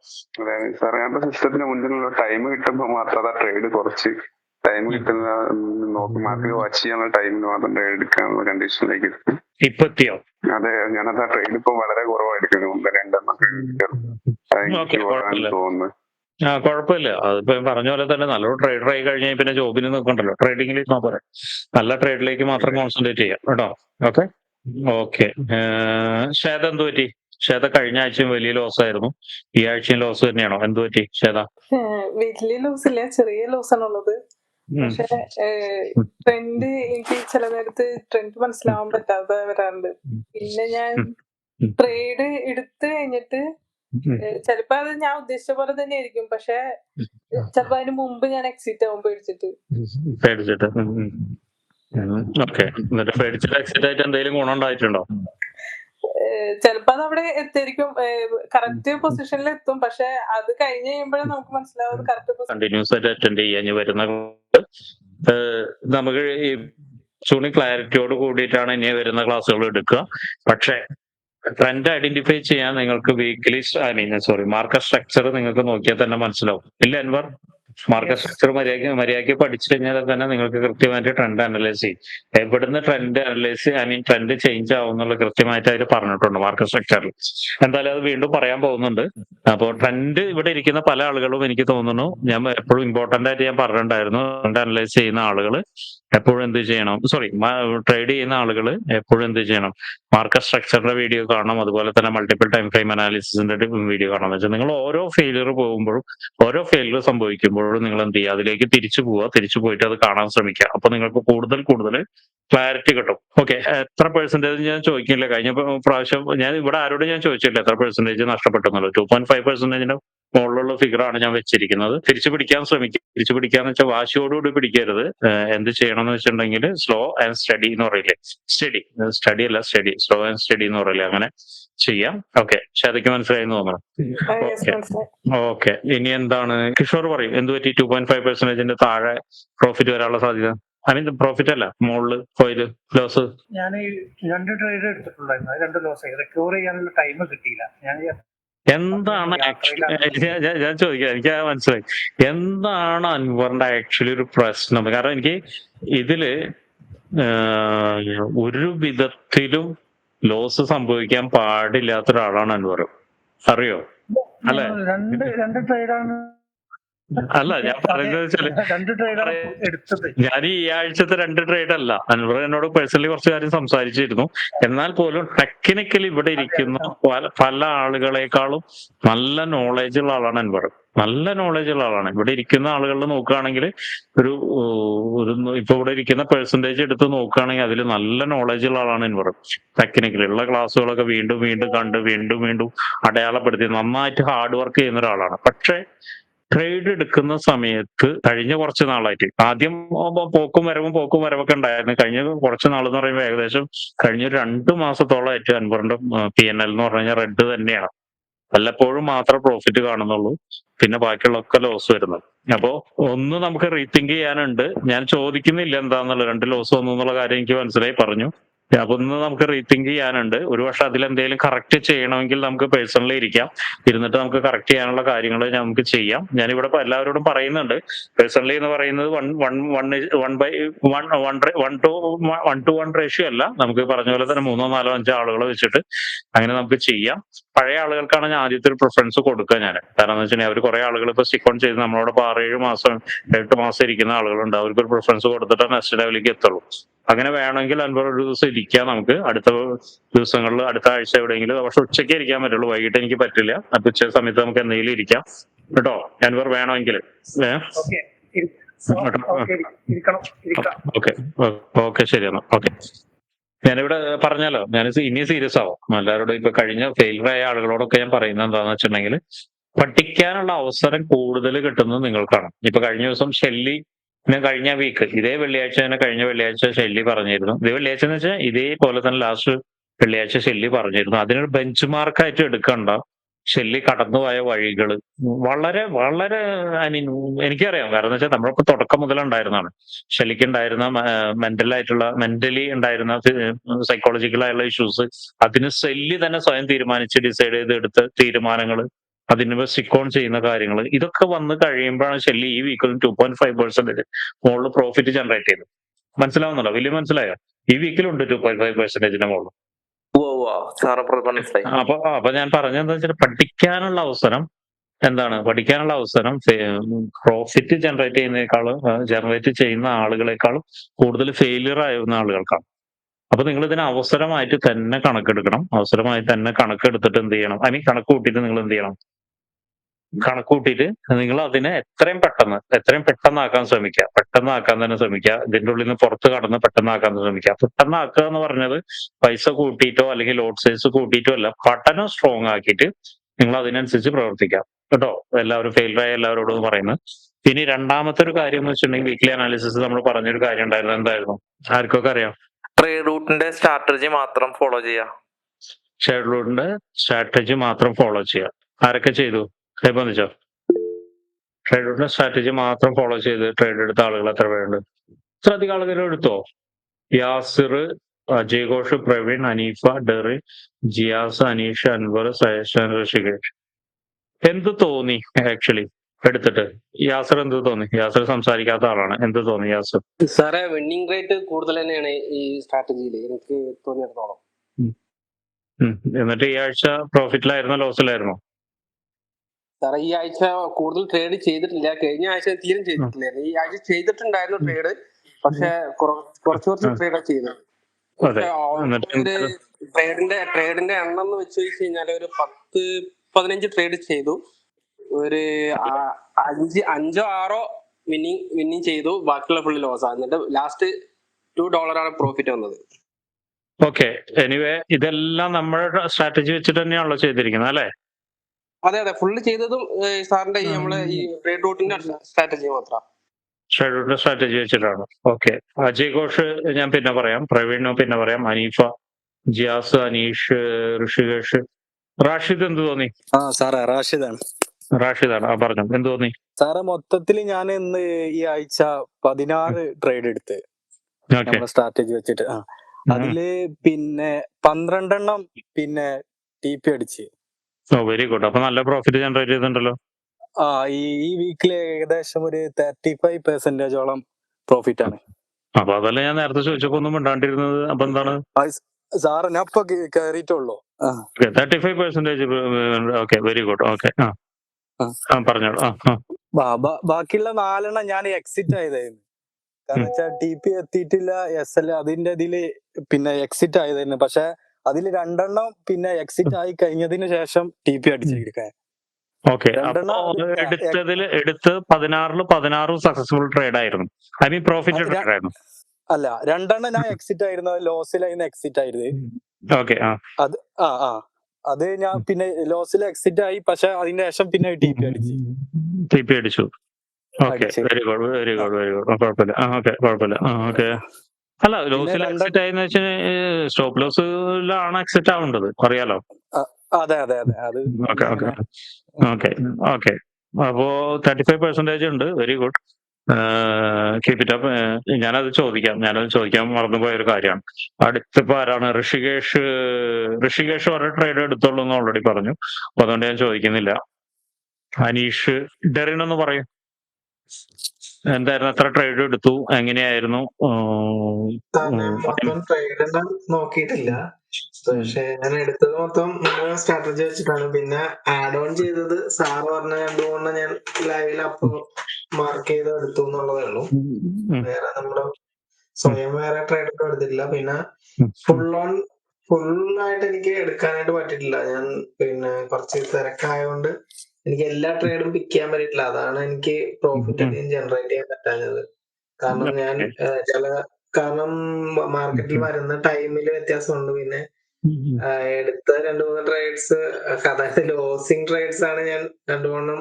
സിസ്റ്റത്തിന് മുന്നിലുള്ള ടൈം കിട്ടുമ്പോൾ മാത്രം ട്രേഡ് കുറച്ച് ടൈം കിട്ടുന്ന നോക്കി മാർക്കറ്റ് വാച്ച് ചെയ്യാനുള്ള ടൈമിന് മാത്രം ട്രേഡ് എടുക്കാനുള്ള കണ്ടീഷനിലേക്ക് എത്തി. ഇപ്പൊ അതെ ഞാനത് ആ ട്രേഡ് ഇപ്പൊ വളരെ കുറവായിരിക്കും മുമ്പ് രണ്ടെണ്ണൊക്കെ. തോന്നുന്നു ആ കുഴപ്പമില്ല. അതിപ്പോ പറഞ്ഞ പോലെ തന്നെ നല്ലൊരു ട്രേഡർ ആയി കഴിഞ്ഞാൽ പിന്നെ ജോബിന് നിൽക്കണ്ടല്ലോ. ട്രേഡിംഗിൽ പോരെ. നല്ല ട്രേഡിലേക്ക് മാത്രം കോൺസെൻട്രേറ്റ് ചെയ്യാം. കേട്ടോ? ഓക്കെ ഓക്കെ ശ്വേത എന്ത് പറ്റി? ശ്വേത കഴിഞ്ഞ ആഴ്ചയും വലിയ ലോസ് ആയിരുന്നു. ഈ ആഴ്ചയും ലോസ് തന്നെയാണോ? എന്ത് പറ്റി ശ്വേത? വലിയ ലോസ് ഇല്ല ചെറിയ ലോസ് ആണുള്ളത്. പക്ഷെ ട്രെൻഡ് എനിക്ക് ചില നേരത്ത് ട്രെൻഡ് മനസ്സിലാവാൻ പറ്റാതെ വരാറുണ്ട്. പിന്നെ ഞാൻ. ട്രേഡ് എടുത്തു കഴിഞ്ഞിട്ട്. ചിലപ്പോ അത് ഞാൻ ഉദ്ദേശിച്ച പോലെ തന്നെ ആയിരിക്കും. പക്ഷെ ചിലപ്പോ അതിന് മുമ്പ് ഞാൻ എക്സിറ്റ് ആവും പേടിച്ചിട്ട്. പേടിച്ചിട്ട്. ഓക്കെ. എന്നിട്ട് പേടിച്ചിട്ട് എക്സിറ്റ് ആയിട്ട് എന്തെങ്കിലും ഗുണം ഉണ്ടായിട്ടുണ്ടോ? ചിലപ്പോ അത് അവിടെ എത്തിയിരിക്കും കറക്റ്റ് പൊസിഷനിൽ എത്തും പക്ഷെ അത് കഴിഞ്ഞ് കഴിയുമ്പോഴേ നമുക്ക് മനസ്സിലാവും കറക്റ്റ് കണ്ടിന്യൂസ് ആയിട്ട് അറ്റൻഡ് ചെയ്യാൻ വരുന്ന നമുക്ക് ഈ ചൂണി ക്ലാരിറ്റിയോട് കൂടിയിട്ടാണ് ഇനി വരുന്ന ക്ലാസ്സുകൾ എടുക്കുക. പക്ഷേ ട്രെൻഡ് ഐഡന്റിഫൈ ചെയ്യാൻ നിങ്ങൾക്ക് weekly I mean sorry market structure നിങ്ങൾക്ക് നോക്കിയാൽ തന്നെ മനസ്സിലാവും. ഇല്ല അൻവർ? മാർക്കറ്റ് സ്ട്രക്ചർ മര്യാദ മര്യാദയ്ക്ക് പഠിച്ചു കഴിഞ്ഞാൽ തന്നെ നിങ്ങൾക്ക് കൃത്യമായിട്ട് ട്രെൻഡ് അനലൈസ് ചെയ്യും. എവിടുന്ന് trend analyse I mean trend change ആവും എന്നുള്ള കൃത്യമായിട്ട് അതിൽ പറഞ്ഞിട്ടുണ്ട് മാർക്കറ്റ് സ്ട്രക്ചറിൽ എന്തായാലും അത് വീണ്ടും പറയാൻ പോകുന്നുണ്ട്. അപ്പോൾ ട്രെൻഡ് ഇവിടെ ഇരിക്കുന്ന പല ആളുകളും എനിക്ക് തോന്നുന്നു ഞാൻ എപ്പോഴും ഇമ്പോർട്ടന്റ് ആയിട്ട് ഞാൻ പറഞ്ഞിട്ടുണ്ടായിരുന്നു ട്രെൻഡ് അനലൈസ് ചെയ്യുന്ന ആളുകൾ എപ്പോഴും എന്ത് ചെയ്യണം സോറി ട്രേഡ് ചെയ്യുന്ന ആളുകൾ എപ്പോഴും എന്ത് ചെയ്യണം മാർക്കറ്റ് സ്ട്രക്ചറിന്റെ വീഡിയോ കാണണം അതുപോലെ തന്നെ മൾട്ടിപ്പിൾ ടൈം ഫ്രെയിം അനാലിസിസിന്റെ വീഡിയോ കാണണം. എന്ന് വെച്ചാൽ നിങ്ങൾ ഓരോ ഫെയിലിയർ പോകുമ്പോഴും ഓരോ ഫെയിലിയർ സംഭവിക്കുമ്പോഴും നിങ്ങൾ എന്ത് ചെയ്യുക? അതിലേക്ക് തിരിച്ചു പോവുക. തിരിച്ചു പോയിട്ട് അത് കാണാൻ ശ്രമിക്കുക. അപ്പൊ നിങ്ങൾക്ക് കൂടുതൽ കൂടുതൽ ക്ലാരിറ്റി കിട്ടും. ഓക്കെ. എത്ര പെർസെന്റേജ് ഞാൻ ചോദിക്കില്ല. കഴിഞ്ഞ പ്ര- പ്രാവശ്യം ഞാൻ ഇവിടെ ആരോടും ഞാൻ ചോദിച്ചില്ല എത്ര പെർസെന്റേജ് നഷ്ടപ്പെട്ടു എന്നുള്ളത്. ടു പോയിന്റ് ഫൈവ് പെർസെന്റേജിന്റെ മുകളിലുള്ള ഫിഗർ ആണ് ഞാൻ വെച്ചിരിക്കുന്നത്. തിരിച്ചു പിടിക്കാൻ ശ്രമിക്കുക. തിരിച്ചു പിടിക്കാന്ന് വെച്ചാൽ വാശിയോടുകൂടി പിടിക്കരുത്. എന്ത് ചെയ്യണം എന്ന് വെച്ചിട്ടുണ്ടെങ്കിൽ സ്ലോ ആൻഡ് സ്റ്റഡി എന്ന് പറയില്ലേ? സ്റ്റഡി സ്റ്റഡി അല്ല സ്റ്റഡി സ്ലോ ആൻഡ് സ്റ്റഡി എന്ന് പറയില്ലേ? അങ്ങനെ ചെയ്യാം. ഓക്കെ. ശരിക്കും മനസ്സിലായി എന്ന് തോന്നണം. ഓക്കെ. ഇനി എന്താണ്? കിഷോർ പറയും എന്ത് പറ്റി? ടു പോയിന്റ് ഫൈവ് പെർസെന്റേജിന്റെ താഴെ പ്രോഫിറ്റ് വരാനുള്ള സാധ്യത? ഐ മീൻ പ്രോഫിറ്റ് അല്ല മോളിൽ കോയിൽ ലോസ് ഞാൻ രണ്ട് ട്രേഡ് എടുത്തിട്ടുണ്ടായിരുന്നു. രണ്ട് ലോസ് റിക്കവർ ചെയ്യാനുള്ള ടൈം കിട്ടിയില്ല. ഞാൻ എന്താണ് ഞാൻ ചോദിക്കുക ചോദിക്കാം. എനിക്ക് മനസ്സിലായി. എന്താണ് അൻവറിന്റെ ആക്ച്വലി ഒരു പ്രശ്നം? കാരണം എനിക്ക് ഇതിൽ ഒരു വിധത്തിലും ലോസ് സംഭവിക്കാൻ പാടില്ലാത്ത ഒരാളാണ് അൻവർ. അറിയോ? അല്ലെ? രണ്ട് രണ്ട് ട്രേഡാണ് അല്ല ഞാൻ പറയുന്നത് വെച്ചാൽ രണ്ട് ട്രേഡാണ് എടുത്തത്. ഞാൻ ഈ ആഴ്ചത്തെ രണ്ട് ട്രേഡ് അല്ല. അൻവർ എന്നോട് പേഴ്സണലി കുറച്ച് കാര്യം സംസാരിച്ചിരുന്നു. എന്നാൽ പോലും ടെക്നിക്കലി ഇവിടെ ഇരിക്കുന്ന പല പല ആളുകളെക്കാളും നല്ല നോളേജ് ഉള്ള ആളാണ് അൻവർ. നല്ല നോളേജ് ഉള്ള ആളാണ്. ഇവിടെ ഇരിക്കുന്ന ആളുകളിൽ നോക്കുകയാണെങ്കിൽ ഒരു ഇപ്പൊ ഇവിടെ ഇരിക്കുന്ന പെർസെന്റേജ് എടുത്ത് നോക്കുകയാണെങ്കിൽ അതിൽ നല്ല നോളേജ് ഉള്ള ആളാണ് ഇൻവർ ടെക്നിക്കലി ഉള്ള ക്ലാസ്സുകളൊക്കെ വീണ്ടും വീണ്ടും കണ്ട് വീണ്ടും വീണ്ടും അടയാളപ്പെടുത്തി നന്നായിട്ട് ഹാർഡ് വർക്ക് ചെയ്യുന്ന ഒരാളാണ്. പക്ഷേ ട്രേഡ് എടുക്കുന്ന സമയത്ത് കഴിഞ്ഞ കുറച്ച് നാളായിട്ട് ആദ്യം പോക്കും വരവും പോക്കും വരവൊക്കെ ഉണ്ടായിരുന്നു. കഴിഞ്ഞ കുറച്ച് നാൾ എന്ന് പറയുമ്പോൾ ഏകദേശം കഴിഞ്ഞ രണ്ട് മാസത്തോളമായിട്ട് അൻപറിന്റെ പി എൻ എൽ എന്ന് പറഞ്ഞു കഴിഞ്ഞാൽ റെഡ് തന്നെയാണ്. വല്ലപ്പോഴും മാത്രം പ്രോഫിറ്റ് കാണുന്നുള്ളൂ. പിന്നെ ബാക്കിയുള്ളൊക്കെ ലോസ് വരുന്നത്. അപ്പോ ഒന്ന് നമുക്ക് റീത്തിങ്ക് ചെയ്യാനുണ്ട്. ഞാൻ ചോദിക്കുന്നില്ല എന്താന്നുള്ള രണ്ട് ലോസ് വന്നു എന്നുള്ള കാര്യം എനിക്ക് മനസ്സിലായി. പറഞ്ഞു. അപ്പൊ ഒന്ന് നമുക്ക് റീതിങ്ക് ചെയ്യാനുണ്ട്. ഒരു പക്ഷെ അതിൽ എന്തെങ്കിലും കറക്റ്റ് ചെയ്യണമെങ്കിൽ നമുക്ക് പേഴ്സണലി ഇരിക്കാം. ഇരുന്നിട്ട് നമുക്ക് കറക്റ്റ് ചെയ്യാനുള്ള കാര്യങ്ങൾ നമുക്ക് ചെയ്യാം. ഞാനിവിടെ എല്ലാവരോടും പറയുന്നുണ്ട്. പേഴ്സണലി എന്ന് പറയുന്നത് one one one one by one one one two one two one ratio അല്ല. നമുക്ക് പറഞ്ഞ പോലെ തന്നെ മൂന്നോ നാലോ അഞ്ചോ ആളുകളെ വെച്ചിട്ട് അങ്ങനെ നമുക്ക് ചെയ്യാം. പഴയ ആളുകൾക്കാണ് ഞാൻ ആദ്യത്തെ ഒരു പ്രിഫറൻസ് കൊടുക്കുക ഞാൻ. കാരണം എന്ന് വെച്ചാൽ അവർ കുറെ ആളുകൾ ഇപ്പൊ സ്റ്റിക്ക് ഓൺ ചെയ്ത് നമ്മളോട് ആറേഴ് മാസം എട്ട് മാസം ഇരിക്കുന്ന ആളുകളുണ്ട്. അവർക്ക് ഒരു പ്രിഫറൻസ് കൊടുത്തിട്ട് നെക്സ്റ്റ് ലെവലിലേക്ക് എത്തുള്ളൂ. അങ്ങനെ വേണമെങ്കിൽ അൻവർ ഒരു ദിവസം ഇരിക്കാം നമുക്ക്. അടുത്ത ദിവസങ്ങളിൽ അടുത്ത ആഴ്ച എവിടെയെങ്കിലും. പക്ഷെ ഉച്ചയ്ക്ക് ഇരിക്കാൻ പറ്റുള്ളൂ. വൈകിട്ട് എനിക്ക് പറ്റില്ല. അപ്പൊ ഉച്ച സമയത്ത് നമുക്ക് എന്തെങ്കിലും ഇരിക്കാം. കേട്ടോ? അൻവർ വേണമെങ്കിൽ. ഓക്കെ. Okay okay. ശരി എന്നാ. ഓക്കെ. ഞാനിവിടെ പറഞ്ഞല്ലോ. ഞാൻ ഇനി സീരിയസ് ആവും. എല്ലാവരോടും ഇപ്പൊ കഴിഞ്ഞ ഫെയിലർ ആയ ആളുകളോടൊക്കെ ഞാൻ പറയുന്നത് എന്താണെന്ന് വെച്ചിട്ടുണ്ടെങ്കിൽ പഠിക്കാനുള്ള അവസരം കൂടുതൽ കിട്ടുന്നത് നിങ്ങൾക്കാണ്. ഇപ്പൊ കഴിഞ്ഞ ദിവസം ഷെല്ലി ഞാൻ കഴിഞ്ഞ വീക്ക് ഇതേ വെള്ളിയാഴ്ച തന്നെ കഴിഞ്ഞ വെള്ളിയാഴ്ച ഷെല്ലി പറഞ്ഞിരുന്നു. ഇതേ വെള്ളിയാഴ്ച എന്ന് വെച്ചാൽ ഇതേപോലെ തന്നെ ലാസ്റ്റ് വെള്ളിയാഴ്ച ഷെല്ലി പറഞ്ഞിരുന്നു. അതിനൊരു ബെഞ്ച് മാർക്കായിട്ട് എടുക്കണ്ട. ഷെല്ലി കടന്നുപോയ വഴികൾ വളരെ വളരെ ഐ മീൻ എനിക്കറിയാം. കാരണം എന്ന് വെച്ചാൽ നമ്മളിപ്പോ തുടക്കം മുതൽ ഉണ്ടായിരുന്നതാണ് ഷെല്ലിക്ക് ഉണ്ടായിരുന്ന മെന്റൽ ആയിട്ടുള്ള മെന്റലി ഉണ്ടായിരുന്ന സൈക്കോളജിക്കൽ ആയിട്ടുള്ള ഇഷ്യൂസ് അതിന് സെല്ലി തന്നെ സ്വയം തീരുമാനിച്ച് ഡിസൈഡ് ചെയ്ത് എടുത്ത തീരുമാനങ്ങൾ അതിന് സ്റ്റിക്ക് ഓൺ ചെയ്യുന്ന കാര്യങ്ങൾ ഇതൊക്കെ വന്ന് കഴിയുമ്പോഴാണ് ഷെല്ലി ഈ വീക്കിൽ ടു പോയിന്റ് ഫൈവ് പെർസെന്റേജ് മുകളിൽ പ്രോഫിറ്റ് ജനറേറ്റ് ചെയ്തു മനസ്സിലാവുന്നുണ്ടോ? വലിയ മനസ്സിലായോ? ഈ വീക്കിലുണ്ട് ടു പോയിന്റ് ഫൈവ് പെർസെന്റേജിന്റെ മുകളിൽ അപ്പൊ അപ്പൊ ഞാൻ പറഞ്ഞത് വെച്ചാൽ പഠിക്കാനുള്ള അവസരം എന്താണ്? പഠിക്കാനുള്ള അവസരം പ്രോഫിറ്റ് ജനറേറ്റ് ചെയ്യുന്നതിനേക്കാളും ജനറേറ്റ് ചെയ്യുന്ന ആളുകളെക്കാളും കൂടുതൽ ഫെയിലിയർ ആയിരുന്ന ആളുകൾക്കാണ്. അപ്പൊ നിങ്ങൾ ഇതിന് അവസരമായിട്ട് തന്നെ കണക്കെടുക്കണം. അവസരമായി തന്നെ കണക്കെടുത്തിട്ട് എന്ത് ചെയ്യണം? ഐ മീൻ കണക്ക് കൂട്ടിയിട്ട് നിങ്ങൾ എന്ത് ചെയ്യണം? കണക്ക് കൂട്ടിയിട്ട് നിങ്ങൾ അതിനെ എത്രയും പെട്ടെന്ന് എത്രയും പെട്ടെന്നാക്കാൻ ശ്രമിക്കുക. പെട്ടെന്നാക്കാൻ തന്നെ ശ്രമിക്കുക. ഇതിന്റെ ഉള്ളിൽ നിന്ന് പുറത്ത് കടന്ന് പെട്ടെന്നാക്കാൻ ശ്രമിക്കുക. പെട്ടെന്നാക്കുക എന്ന് പറഞ്ഞത് പൈസ കൂട്ടിയിട്ടോ അല്ലെങ്കിൽ ലോഡ് സൈസ് കൂട്ടിയിട്ടോ അല്ല പഠനം സ്ട്രോങ് ആക്കിയിട്ട് നിങ്ങൾ അതിനനുസരിച്ച് പ്രവർത്തിക്കാം. കേട്ടോ? എല്ലാവരും ഫെയിലറായ എല്ലാവരോടും പറയുന്നത് ഇനി രണ്ടാമത്തെ ഒരു കാര്യം എന്ന് വെച്ചിട്ടുണ്ടെങ്കിൽ വീക്ക്ലി അനാലിസിസ് നമ്മൾ പറഞ്ഞൊരു കാര്യം ഉണ്ടായിരുന്നു. എന്തായിരുന്നു? ആർക്കൊക്കെ അറിയാം? ട്രേഡ് റൂട്ടിന്റെ സ്ട്രാറ്റജി മാത്രം ഫോളോ ചെയ്യാം. റൂട്ടിന്റെ സ്ട്രാറ്റജി മാത്രം ഫോളോ ചെയ്യുക ആരൊക്കെ ചെയ്തു? കൈബന്ധിച്ചോ ട്രേഡിന്റെ സ്ട്രാറ്റജി മാത്രം ഫോളോ ചെയ്ത് ട്രേഡ് എടുത്ത ആളുകൾ എത്ര പേരുണ്ട്? ഇത്ര അധികം ആളുകൾ എടുത്തോ? യാസിർ അജയ് ഘോഷ് പ്രവീൺ അനീഫ ഡെറി ജിയാസ് അനീഷ് അൻവർ സയേഷ് ഋഷികേഷ് എന്ത് തോന്നി ആക്ച്വലി എടുത്തിട്ട്. യാസർ എന്ത് തോന്നി? യാസർ സംസാരിക്കാത്ത ആളാണ്. എന്ത് തോന്നി യാസർ? സാറേ വിന്നിംഗ് റേറ്റ് കൂടുതൽ തന്നെയാണ് ഈ സ്ട്രാറ്റജിയിൽ എനിക്ക് തോന്നിയിടത്തോളം. എന്നിട്ട് ഈ ആഴ്ച പ്രോഫിറ്റിലായിരുന്നോ ലോസിലായിരുന്നോ സാറേ ഈ ആഴ്ച കൂടുതൽ ട്രേഡ് ചെയ്തിട്ടില്ല. കഴിഞ്ഞ ആഴ്ച തീരെ ചെയ്തിട്ടില്ലായിരുന്നു ഈ ആഴ്ച ചെയ്തിട്ടുണ്ടായിരുന്നു ട്രേഡ് പക്ഷെ കുറ- കുറച്ച് കുറച്ച് ട്രേഡാണ് ചെയ്തത് ട്രേഡിന്റെ ട്രേഡിന്റെ എണ്ണം എന്ന് വെച്ച് കഴിഞ്ഞാൽ ഒരു പത്ത് പതിനഞ്ച് ട്രേഡ് ചെയ്തു. ഒരു അഞ്ച് അഞ്ചോ ആറോ വിന്നിങ് വിന്നിങ് ചെയ്തു. ബാക്കിയുള്ള ഫുള്ള് ലോസ് ആണ് എന്നിട്ട് ലാസ്റ്റ് ടു ഡോളറാണ് പ്രോഫിറ്റ് വന്നത്. ഓക്കെ എനിവേ ഇതെല്ലാം നമ്മുടെ സ്ട്രാറ്റജി വെച്ചിട്ട് തന്നെയാണല്ലോ ചെയ്തിരിക്കുന്നത് അല്ലെ? അതെ അതെ. ഫുള്ള് ചെയ്തതും സാറിന്റെ ഈ നമ്മളെ ഈ ട്രേഡ് റൂട്ടിന്റെ സ്ട്രാറ്റജി മാത്രം. ഷെഡ്യൂളിന്റെ സ്ട്രാറ്റജി വെച്ചിട്ടാണ്. ഓക്കെ അജയ് ഘോഷ് ഞാൻ പിന്നെ പറയാം. പ്രവീണോ പിന്നെ പറയാം. അനീഫ ജിയാസ് അനീഷ് ഋഷികേഷ്. റാഷിദ് എന്ത് തോന്നി? ആ സാറേ റാഷിദാണ്. റാഷിദാണ്. ആ പറഞ്ഞു. എന്ത് തോന്നി? സാറേ മൊത്തത്തിൽ ഞാൻ ഇന്ന് ഈ ആഴ്ച പതിനാറ് ട്രേഡ് എടുത്ത് നമ്മുടെ സ്ട്രാറ്റജി വെച്ചിട്ട്. ആ. അതിൽ പിന്നെ പന്ത്രണ്ടെണ്ണം പിന്നെ ടി പി അടിച്ച്. ഓ വെരി ഗുഡ് അപ്പൊ നല്ല പ്രോഫിറ്റ് ജനറേറ്റ് ചെയ്തിട്ടുണ്ടല്ലോ. ആ ഈ ഈ ഏകദേശം ഒരു തേർട്ടി ഫൈവ് പെർസെന്റേജോളം പ്രോഫിറ്റ് ആണ്. അപ്പൊ അതല്ല ഞാൻ നേരത്തെ ചോദിച്ചപ്പോ ഒന്നും മിണ്ടാണ്ടിരുന്നത്. അപ്പൊ എന്താണ്? സാറ് ഞാൻ ഇപ്പൊ കയറിയിട്ടുള്ളൂ thirty five percentage okay very good okay ആ. ആ. പറഞ്ഞോളൂ. ആ ബാക്കിയുള്ള നാലെണ്ണം ഞാൻ എക്സിറ്റ് ആയതായിരുന്നു. കാരണം വെച്ചാൽ ടി പി എത്തിയിട്ടില്ല എസ് എൽ അതിന്റെ ഇതിൽ പിന്നെ എക്സിറ്റ് ആയതായിരുന്നു. പക്ഷെ അതിൽ രണ്ടെണ്ണം പിന്നെ എക്സിറ്റ് ആയി കഴിഞ്ഞതിന് ശേഷം ടി പി അടിച്ചിരിക്കാൻ ഓക്കെ. അപ്പൊ അത് എടുത്തതിൽ എടുത്ത് പതിനാറിൽ പതിനാറും സക്സസ്ഫുൾ ട്രേഡ് ആയിരുന്നു. ഐ മീൻ പ്രോഫിറ്റ് ട്രേഡ് ആയിരുന്നു. അല്ല രണ്ടെണ്ണം ഞാൻ എക്സിറ്റ് ആയിരുന്നു. ലോസിലായിരുന്നു എക്സിറ്റ് ആയിരുന്നു ഓക്കെ ആ. ആ ആ. അത് ഞാൻ പിന്നെ ലോസിൽ എക്സിറ്റ് ആയി. പക്ഷെ അതിന് ശേഷം പിന്നെ ടി പി അടിച്ചു. ടി പി അടിച്ചു. Okay. Very good very good very good കുഴപ്പമില്ല. ഓക്കെ കുഴപ്പമില്ല. ഓക്കെ. അല്ല ലോസിൽ അക്സെപ്റ്റ് ആയെന്ന് വെച്ചാൽ സ്റ്റോപ്പ് ലോസിലാണ് അക്സെപ്റ്റ് ആവേണ്ടത് അറിയാലോ? അതെ അതെ അതെ. അത് ഓക്കെ ഓക്കെ അപ്പോ തേർട്ടി ഫൈവ് പെർസെന്റേജ് ഉണ്ട് very good keep it up ഞാനത് ചോദിക്കാം. ഞാനത് ചോദിക്കാൻ മറന്നുപോയ ഒരു കാര്യമാണ്. അടുത്തിപ്പോ ആരാണ്? ഋഷികേഷ് ഋഷികേഷ് ഒരു ട്രേഡ് എടുത്തോളൂ എന്ന് ഓൾറെഡി പറഞ്ഞു. അപ്പൊ അതുകൊണ്ട് ഞാൻ ചോദിക്കുന്നില്ല. അനീഷ് ഡെറിൻ ഒന്ന് പറയും. എന്തായിരുന്നു എത്ര ട്രേഡ് എടുത്തു? എങ്ങനെയായിരുന്നു? ട്രേഡ് നോക്കിയിട്ടില്ല. പക്ഷെ ഞാൻ എടുത്തത് മൊത്തം സ്ട്രാറ്റജി വെച്ചിട്ടാണ്. പിന്നെ ആഡ് ഓൺ ചെയ്തത് സാറ് പറഞ്ഞ രണ്ടു മൂന്ന് ഞാൻ ലൈവിൽ അപ്പോ മാർക്ക് ചെയ്ത് എടുത്തു എന്നുള്ളതേ ഉള്ളൂ. വേറെ നമ്മുടെ സ്വയം വേറെ ട്രേഡ് ഒന്നും എടുത്തിട്ടില്ല. പിന്നെ ഫുൾ ഓൺ ഫുൾ ആയിട്ട് എനിക്ക് എടുക്കാനായിട്ട് പറ്റിയിട്ടില്ല. ഞാൻ പിന്നെ കുറച്ച് തിരക്കായതുകൊണ്ട് എനിക്ക് എല്ലാ ട്രേഡും പിക്ക് ചെയ്യാൻ പറ്റിയിട്ടില്ല. അതാണ് എനിക്ക് പ്രോഫിറ്റ്. അധികം ജനറേറ്റ് ചെയ്യാൻ പറ്റാഞ്ഞത്. കാരണം ഞാൻ ചില കാരണം മാർക്കറ്റിൽ വരുന്ന ടൈമിൽ വ്യത്യാസമുണ്ട്. പിന്നെ എടുത്ത രണ്ടു മൂന്ന് ട്രേഡ്സ് അതായത് ലോസിങ് ട്രേഡ്സ് ആണ് ഞാൻ രണ്ടു മൂന്നും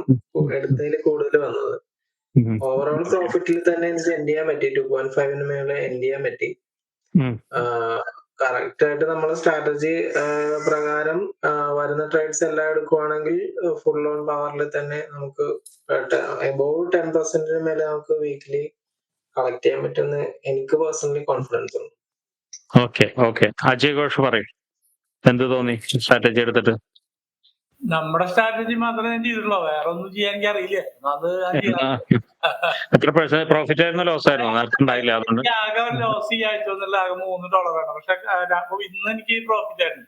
എടുത്തതിൽ കൂടുതൽ വന്നത്. ഓവറോൾ പ്രോഫിറ്റിൽ തന്നെ എനിക്ക് എൻഡ് ചെയ്യാൻ പറ്റി? ടു പോയിന്റ് ഫൈവിന് മേലെ എൻഡ് ചെയ്യാൻ പറ്റി. കറക്റ്റ് ആയിട്ട് നമ്മളെ സ്ട്രാറ്റജി പ്രകാരം വരുന്ന ട്രേഡ്സ് എല്ലാം എടുക്കുവാണെങ്കിൽ ഫുൾ ഓൺ പവറിൽ തന്നെ നമുക്ക് എബോവ് ടെൻ പെർസെന്റിന് മേലെ നമുക്ക് വീക്കിലി കളക്ട് ചെയ്യാൻ പറ്റുമെന്ന് എനിക്ക് പേഴ്സണലി കോൺഫിഡൻസ് ഉണ്ട്. ഓക്കെ ഓക്കെ അജയ് ഘോഷ് പറയും. എന്ത് തോന്നി? സ്ട്രാറ്റജി എടുത്തിട്ട്? നമ്മുടെ സ്ട്രാറ്റജി മാത്രമേ ഞാൻ ചെയ്തിട്ടുള്ളൂ. വേറെ ഒന്നും ചെയ്യാൻ എനിക്ക് അറിയില്ല. അത് എത്ര പ്രോഫിറ്റ് ആയിരുന്നു ലോസ് ആയിരുന്നു. ഉണ്ടായില്ല. അതുകൊണ്ട് ആകെ ലോസ് ഈ ആഴ്ച ആകെ മൂന്ന് ഡോളറാണ് പക്ഷെ ഇന്ന് എനിക്ക് പ്രോഫിറ്റ് ആയിരുന്നു.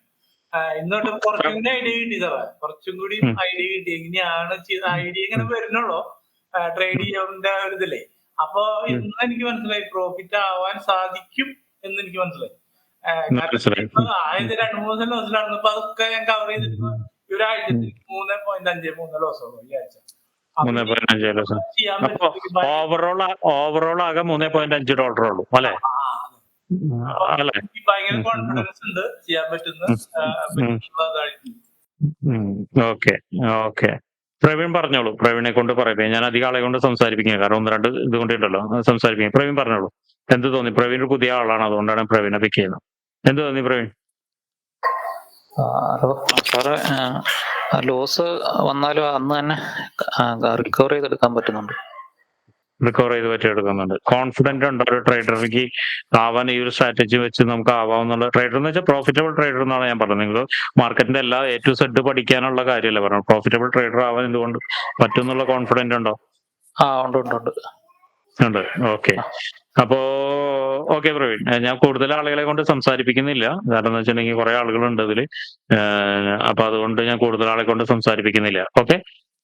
ഇന്നോട്ട് ഇന്ന് കുറച്ചും കൂടി ഐഡിയ കിട്ടി സാറേ. കുറച്ചും കൂടി ഐഡിയ കിട്ടി. എങ്ങനെയാണ് ഐഡിയ ഇങ്ങനെ വരുന്നുള്ളൂ. ട്രേഡ് ചെയ്യാന്റെ ഒരു ഇതില്ലേ അപ്പൊ ഇന്ന് എനിക്ക് മനസ്സിലായി പ്രോഫിറ്റ് ആവാൻ സാധിക്കും എന്ന് എനിക്ക് മനസ്സിലായി. ആദ്യത്തെ രണ്ട് മൂന്ന് ദിവസം ലോസിലാണ് ഇപ്പൊ അതൊക്കെ ഞാൻ കവർ ചെയ്തിട്ട് ഈ മൂന്ന് പോയിന്റ് അഞ്ച് മൂന്ന് ലോസുള്ളൂ ഈ ആഴ്ച. മൂന്ന് പോയിന്റ് അഞ്ച് അപ്പൊ ഓവറോൾ ഓവറോൾ ആകെ മൂന്ന് പോയിന്റ് അഞ്ച് ഡോളർ ഉള്ളൂ അല്ലെ? അല്ലെ? എനിക്ക് ഭയങ്കര കോൺഫിഡൻസ് ഉണ്ട് ചെയ്യാൻ പറ്റുന്ന. Okay okay. പ്രവീൺ പറഞ്ഞോളൂ പ്രവീണെ കൊണ്ട് പറയട്ടെ. ഞാൻ അധികം ആളെ കൊണ്ട് സംസാരിപ്പിക്കുക കാരണം ഒന്ന് രണ്ട് ഇത് കൊണ്ടുണ്ടല്ലോ സംസാരിപ്പിക്കുക പ്രവീൺ പറഞ്ഞോളൂ. എന്ത് തോന്നി? പ്രവീൺ ഒരു പുതിയ ആളാണ് അതുകൊണ്ടാണ് പ്രവീണെ പിക്ക് ചെയ്യുന്നത്. എന്ത് തോന്നി പ്രവീൺ? സാറ്. ലോസ് വന്നാലും അന്ന് തന്നെ റിക്കവർ ചെയ്തെടുക്കാൻ പറ്റുന്നുണ്ട്. റിക്കവർ ചെയ്ത് പറ്റിയെടുക്കുന്നുണ്ട്. കോൺഫിഡന്റ് ഉണ്ട് ഒരു ട്രേഡർക്ക് ആവാൻ ഈ ഒരു സ്ട്രാറ്റജി വെച്ച് നമുക്ക് ആവാമെന്നുള്ള ട്രേഡർ എന്ന് വെച്ചാൽ പ്രോഫിറ്റബിൾ ട്രേഡർ എന്നാണ് ഞാൻ പറഞ്ഞത്. നിങ്ങൾ മാർക്കറ്റിന്റെ എല്ലാ എ ടു സെഡ് പഠിക്കാനുള്ള കാര്യമല്ല പറഞ്ഞു പ്രോഫിറ്റബിൾ ട്രേഡർ ആവാൻ എന്തുകൊണ്ട് പറ്റുന്നുള്ള കോൺഫിഡന്റ് ഉണ്ടോ? ആ ഉണ്ട് ഉണ്ട് ഉണ്ട്. ഉണ്ട്. ഓക്കെ അപ്പോ ഓക്കെ പ്രവീൺ. ഞാൻ കൂടുതൽ ആളുകളെ കൊണ്ട് സംസാരിപ്പിക്കുന്നില്ല. കാരണം എന്ന് വെച്ചിട്ടുണ്ടെങ്കിൽ കുറെ ആളുകളുണ്ട് അതിൽ അപ്പൊ അതുകൊണ്ട് ഞാൻ കൂടുതൽ ആളെ കൊണ്ട് സംസാരിപ്പിക്കുന്നില്ല. ഓക്കെ?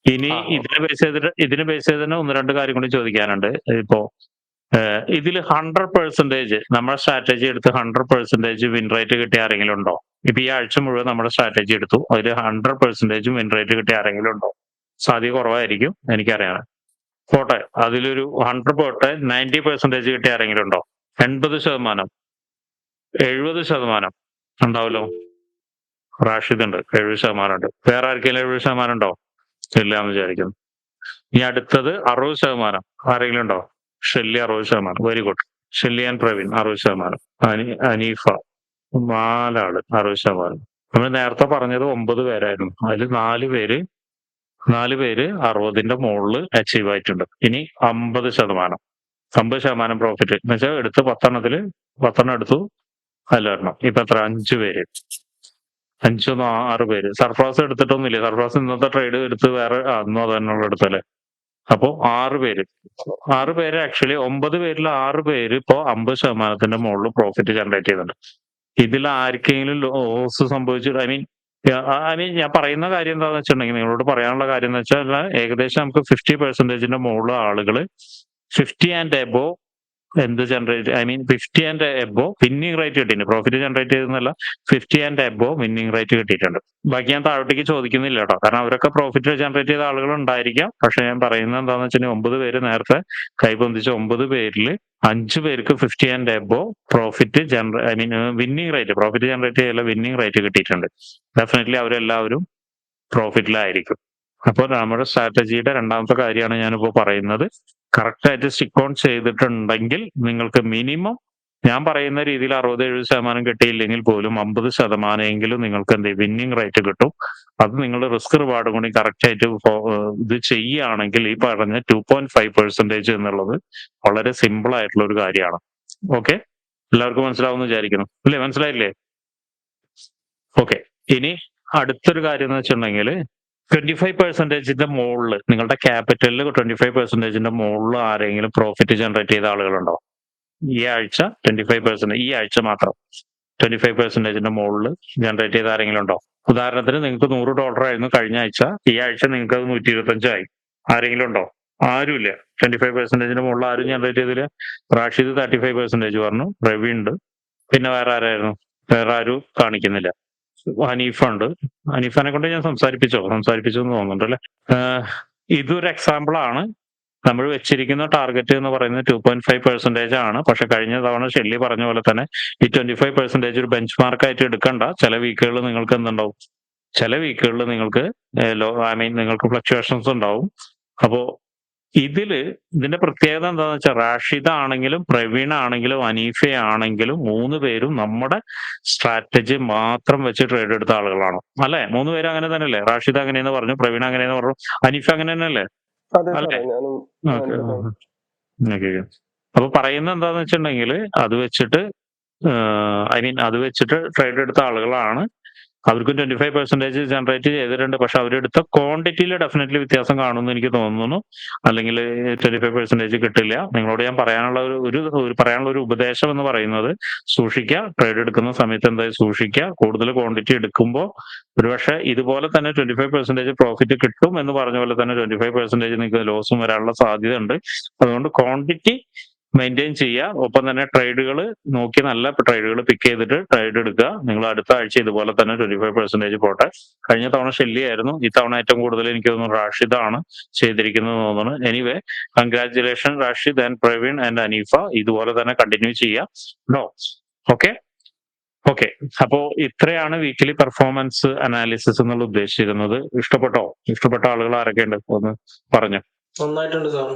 ഇനി ഇതിനെ ബേസ് ചെയ്തിട്ട് ഇതിനെ ബേസ് ചെയ്ത് തന്നെ ഒന്ന് രണ്ട് കാര്യം കൂടി ചോദിക്കാനുണ്ട്. ഇപ്പോ ഇതിൽ ഹൺഡ്രഡ് പെർസെന്റേജ് നമ്മുടെ സ്ട്രാറ്റജി എടുത്ത് ഹൺഡ്രഡ് പെർസെന്റേജ് വിൻ റേറ്റ് കിട്ടിയ ആരെങ്കിലും ഉണ്ടോ? ഇപ്പൊ ഈ ആഴ്ച മുഴുവൻ നമ്മുടെ സ്ട്രാറ്റജി എടുത്തു. അതിൽ ഹൺഡ്രഡ് പെർസെന്റേജ് വിൻ റേറ്റ് കിട്ടിയ ആരെങ്കിലും ഉണ്ടോ? സാധ്യത കുറവായിരിക്കും എനിക്കറിയാം പോട്ടെ അതിലൊരു ഹൺഡ്രഡ് പോട്ടെ നയന്റി പെർസെന്റേജ് കിട്ടിയ ആരെങ്കിലും ഉണ്ടോ? എൺപത് ശതമാനം എഴുപത് ശതമാനം ഉണ്ടാവല്ലോ? റാഷിദ് ഉണ്ട് എഴുപത് ശതമാനം ഉണ്ട്. വേറെ ആർക്കെങ്കിലും എഴുപത് ശതമാനം ഉണ്ടോ? ഇല്ല എന്ന് വിചാരിക്കുന്നു. ഇനി അടുത്തത് അറുപത് ശതമാനം ആരെങ്കിലും ഉണ്ടോ? ഷെല്ലി അറുപത് ശതമാനം very good. Shelly and Praveen അറുപത് ശതമാനം അനി അനീഫ നാലാൾ അറുപത് ശതമാനം. നമ്മൾ നേരത്തെ പറഞ്ഞത് ഒമ്പത് പേരായിരുന്നു അതിൽ നാല് പേര് നാല് പേര് അറുപതിന്റെ മുകളിൽ അച്ചീവ് ആയിട്ടുണ്ട്. ഇനി അമ്പത് ശതമാനം. അമ്പത് ശതമാനം പ്രോഫിറ്റ് എന്ന് വെച്ചാൽ എടുത്ത് പത്തെണ്ണത്തിൽ പത്തെണ്ണം എടുത്തു അതിലൊരെണ്ണം ഇപ്പൊ എത്ര? അഞ്ചു പേര്. അഞ്ചൊന്ന് ആറ് പേര്. സർഫ്രാസ് എടുത്തിട്ടൊന്നുമില്ല. സർഫ്രാസ് ഇന്നത്തെ ട്രേഡ് എടുത്ത് വേറെ അന്നും തന്നെയുള്ള എടുത്തല്ലേ അപ്പോ ആറ് പേര്. ആറ് പേര് ആക്ച്വലി ഒമ്പത് പേരിൽ ആറ് പേര് ഇപ്പോ അമ്പത് ശതമാനത്തിന്റെ മുകളിൽ പ്രോഫിറ്റ് ജനറേറ്റ് ചെയ്യുന്നുണ്ട്. ഇതിൽ ആർക്കെങ്കിലും ലോസ് സംഭവിച്ചു ഐ മീൻ ഐ ഞാൻ പറയുന്ന കാര്യം എന്താണെന്ന് വെച്ചിട്ടുണ്ടെങ്കിൽ നിങ്ങളോട് പറയാനുള്ള കാര്യം എന്ന് വെച്ചാൽ ഏകദേശം നമുക്ക് ഫിഫ്റ്റി പെർസെന്റേജിന്റെ മുകളിലുള്ള ആളുകൾ ഫിഫ്റ്റി ആൻഡ് എബോ എന്ത് generate I mean fifty and above winning rate കിട്ടിയിട്ടുണ്ട്. Profit generate ചെയ്തെന്നല്ല fifty and above winning rate കിട്ടിയിട്ടുണ്ട്. ബാക്കി ഞാൻ താഴോട്ടേക്ക് ചോദിക്കുന്നില്ല കേട്ടോ. കാരണം അവരൊക്കെ പ്രോഫിറ്റ് ജനറേറ്റ് ചെയ്ത ആളുകൾ ഉണ്ടായിരിക്കാം. പക്ഷെ ഞാൻ പറയുന്നത് എന്താണെന്ന് വെച്ചാൽ ഒമ്പത് പേര് നേരത്തെ കൈബന്ധിച്ച ഒമ്പത് പേരിൽ അഞ്ച് പേർക്ക് fifty and above profit generate I mean winning rate profit generate ചെയ്യല winning rate കിട്ടിയിട്ടുണ്ട്. ഡെഫിനറ്റ്ലി അവരെല്ലാവരും പ്രോഫിറ്റിലായിരിക്കും അപ്പോൾ നമ്മുടെ സ്ട്രാറ്റജിയുടെ രണ്ടാമത്തെ കാര്യമാണ് ഞാനിപ്പോൾ പറയുന്നത്. കറക്റ്റ് ആയിട്ട് സ്റ്റിക്ക് ഓൺ ചെയ്തിട്ടുണ്ടെങ്കിൽ നിങ്ങൾക്ക് മിനിമം ഞാൻ പറയുന്ന രീതിയിൽ അറുപത് എഴുപത് ശതമാനം കിട്ടിയില്ലെങ്കിൽ പോലും അമ്പത് ശതമാനമെങ്കിലും നിങ്ങൾക്ക് എന്ത് വിന്നിങ് റേറ്റ് കിട്ടും. അത് നിങ്ങളുടെ റിസ്ക് റിവാർഡും കൂടി കറക്റ്റ് ആയിട്ട് ഇത് ചെയ്യുകയാണെങ്കിൽ ഈ പറഞ്ഞ ടു പോയിന്റ് ഫൈവ് പെർസെന്റേജ് എന്നുള്ളത് വളരെ സിമ്പിൾ ആയിട്ടുള്ള ഒരു കാര്യമാണ്. ഓക്കെ എല്ലാവർക്കും മനസ്സിലാവുന്ന വിചാരിക്കുന്നു. അല്ലേ മനസ്സിലായില്ലേ? ഓക്കെ ഇനി അടുത്തൊരു കാര്യം എന്ന് വെച്ചിട്ടുണ്ടെങ്കിൽ ട്വന്റി ഫൈവ് പെർസെന്റേജിന്റെ മുകളിൽ നിങ്ങളുടെ ക്യാപിറ്റലിൽ ട്വന്റി ഫൈവ് പെർസെന്റേജിന്റെ മുകളിൽ ആരെങ്കിലും പ്രോഫിറ്റ് ജനറേറ്റ് ചെയ്ത ആളുകളുണ്ടോ? ഈ ആഴ്ച ട്വന്റി ഫൈവ് പെർസെന്റ് ഈ ആഴ്ച മാത്രം ട്വന്റി ഫൈവ് പെർസെന്റേജിന്റെ മുകളിൽ ജനറേറ്റ് ചെയ്ത ആരെങ്കിലും ഉണ്ടോ? ഉദാഹരണത്തിന് നിങ്ങൾക്ക് നൂറ് ഡോളർ ആയിരുന്നു കഴിഞ്ഞ ആഴ്ച ഈ ആഴ്ച നിങ്ങൾക്ക് അത് നൂറ്റി ഇരുപത്തഞ്ചായി ആരെങ്കിലും ഉണ്ടോ? ആരുമില്ല. ട്വന്റി ഫൈവ് പെർസെന്റേജിന്റെ മുകളിൽ ആരും ജനറേറ്റ് ചെയ്തില്ല. റാഷിദ് തേർട്ടി ഫൈവ് പെർസെന്റേജ് പറഞ്ഞു റവി ഉണ്ട്. പിന്നെ വേറെ ആരായിരുന്നു? വേറെ ആരും കാണിക്കുന്നില്ല. ഹനീഫ ഉണ്ട് ഹനീഫാനെ കൊണ്ട് ഞാൻ സംസാരിപ്പിച്ചോ? സംസാരിപ്പിച്ചു എന്ന് തോന്നുന്നുണ്ട് അല്ലെ? ഇതൊരു എക്സാമ്പിൾ ആണ്. നമ്മൾ വെച്ചിരിക്കുന്ന ടാർഗറ്റ് എന്ന് പറയുന്നത് ടു പോയിന്റ് ഫൈവ് പെർസെന്റേജ് ആണ്. പക്ഷെ കഴിഞ്ഞ തവണ ഷെല്ലി പറഞ്ഞ പോലെ തന്നെ ഈ ട്വന്റി ഫൈവ് പെർസെന്റേജ് ഒരു ബെഞ്ച് മാർക്ക് ആയിട്ട് എടുക്കണ്ട. ചില വീക്കുകളിൽ നിങ്ങൾക്ക് എന്തുണ്ടാവും? ചില വീക്കുകളിൽ നിങ്ങൾക്ക് ഐ മീൻ നിങ്ങൾക്ക് ഫ്ലക്ച്വേഷൻസ് ഉണ്ടാവും. അപ്പോ ഇതിൽ ഇതിന്റെ പ്രത്യേകത എന്താണെന്ന് വെച്ചാൽ റാഷിദ ആണെങ്കിലും പ്രവീൺ ആണെങ്കിലും അനീഫ ആണെങ്കിലും മൂന്ന് പേരും നമ്മുടെ സ്ട്രാറ്റജി മാത്രം വെച്ച് ട്രേഡ് എടുത്ത ആളുകളാണ്. അല്ലെ? മൂന്ന് പേരും അങ്ങനെ തന്നെയല്ലേ? റാഷിദ അങ്ങനെയെന്ന് പറഞ്ഞു പ്രവീൺ അങ്ങനെയെന്ന് പറഞ്ഞു അനീഫ അങ്ങനെ തന്നെയല്ലേ? അല്ലേ? ഓക്കെ അപ്പൊ പറയുന്നത് എന്താന്ന് വെച്ചിട്ടുണ്ടെങ്കിൽ അത് വെച്ചിട്ട് ഐ മീൻ അത് വെച്ചിട്ട് ട്രേഡ് എടുത്ത ആളുകളാണ് അവർക്കും ട്വന്റി ഫൈവ് പെർസെന്റേജ് ജനറേറ്റ് ചെയ്തിട്ടുണ്ട്. പക്ഷെ അവരെടുത്ത ക്വാണ്ടിറ്റിയിൽ ഡെഫിനറ്റ്ലി വ്യത്യാസം കാണുമെന്ന് എനിക്ക് തോന്നുന്നു. അല്ലെങ്കിൽ ട്വന്റി ഫൈവ് പെർസെന്റേജ് കിട്ടില്ല. നിങ്ങളോട് ഞാൻ പറയാനുള്ള ഒരു ഒരു പറയാനുള്ള ഒരു ഉപദേശം എന്ന് പറയുന്നത് സൂക്ഷിക്കുക. ട്രേഡ് എടുക്കുന്ന സമയത്ത് എന്തായാലും സൂക്ഷിക്കുക. കൂടുതൽ ക്വാണ്ടിറ്റി എടുക്കുമ്പോൾ ഒരുപക്ഷെ ഇതുപോലെ തന്നെ ട്വന്റി ഫൈവ് പെർസെന്റേജ് പ്രോഫിറ്റ് കിട്ടും എന്ന് പറഞ്ഞ പോലെ തന്നെ ട്വന്റി ഫൈവ് പെർസെന്റേജ് നിങ്ങൾക്ക് ലോസും വരാനുള്ള സാധ്യത ഉണ്ട് അതുകൊണ്ട് ക്വാണ്ടിറ്റി മെയിന്റെയിൻ ചെയ്യുക. ഒപ്പം തന്നെ ട്രേഡുകൾ നോക്കി നല്ല ട്രേഡുകൾ പിക്ക് ചെയ്തിട്ട് ട്രേഡ് എടുക്കുക. നിങ്ങൾ അടുത്ത ആഴ്ച ഇതുപോലെ തന്നെ ട്വന്റി ഫൈവ് പെർസെന്റേജ് പോട്ടെ. കഴിഞ്ഞ തവണ ഷെല്ലി ആയിരുന്നു ഇത്തവണ ഏറ്റവും കൂടുതൽ എനിക്ക് തോന്നുന്നു റാഷിദാണ് ആണ് ചെയ്തിരിക്കുന്നത് തോന്നുന്നു. Anyway congratulation Rashid and Praveen and Aneefa. ഇതുപോലെ തന്നെ കണ്ടിന്യൂ ചെയ്യാം ഓക്കെ ഓക്കെ അപ്പോ ഇത്രയാണ് വീക്കിലി പെർഫോമൻസ് അനാലിസിസ് എന്നുള്ള ഉദ്ദേശിച്ചിരുന്നത്. ഇഷ്ടപ്പെട്ടോ? ഇഷ്ടപ്പെട്ട ആളുകൾ ആരൊക്കെയുണ്ട്? ഒന്ന് പറഞ്ഞു. നന്നായിട്ടുണ്ട് സാർ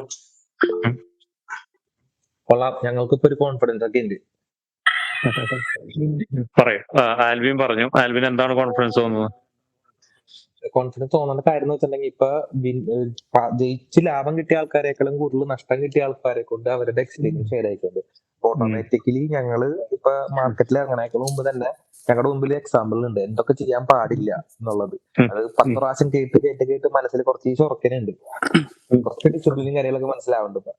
കൊള്ളാം. ഞങ്ങൾക്കിപ്പോ ഒരു കോൺഫിഡൻസ് ഒക്കെ ഉണ്ട് പറയൂ. ആൽവിൻ പറഞ്ഞു. ആൽവിൻ എന്താണ് കോൺഫിഡൻസ് തോന്നുന്നത്? കോൺഫിഡൻസ് തോന്നുന്ന കാര്യം എന്ന് വെച്ചിട്ടുണ്ടെങ്കിൽ ഇപ്പൊ ജയിച്ച് ലാഭം കിട്ടിയ ആൾക്കാരെക്കാളും കൂടുതൽ നഷ്ടം കിട്ടിയ ആൾക്കാരെ കൊണ്ട് അവരുടെ എക്സ്പീരിയൻസ് ഷെയർ ആയിട്ടുണ്ട്. ഓട്ടോമാറ്റിക്കലി ഞങ്ങൾ ഇപ്പൊ മാർക്കറ്റിൽ ഇറങ്ങണേക്കാൾ മുമ്പ് തന്നെ ഞങ്ങളുടെ മുമ്പിൽ എക്സാമ്പിൾ ഉണ്ട് എന്തൊക്കെ ചെയ്യാൻ പാടില്ല എന്നുള്ളത്. അത് പത്ത് പ്രാവശ്യം കേട്ട് കേട്ട് കേട്ട് മനസ്സിൽ കുറച്ച് ചൊറക്കനുണ്ട് കുറച്ച് ഡിസിപ്ലിനും കാര്യങ്ങളൊക്കെ മനസ്സിലാവുന്നുണ്ട്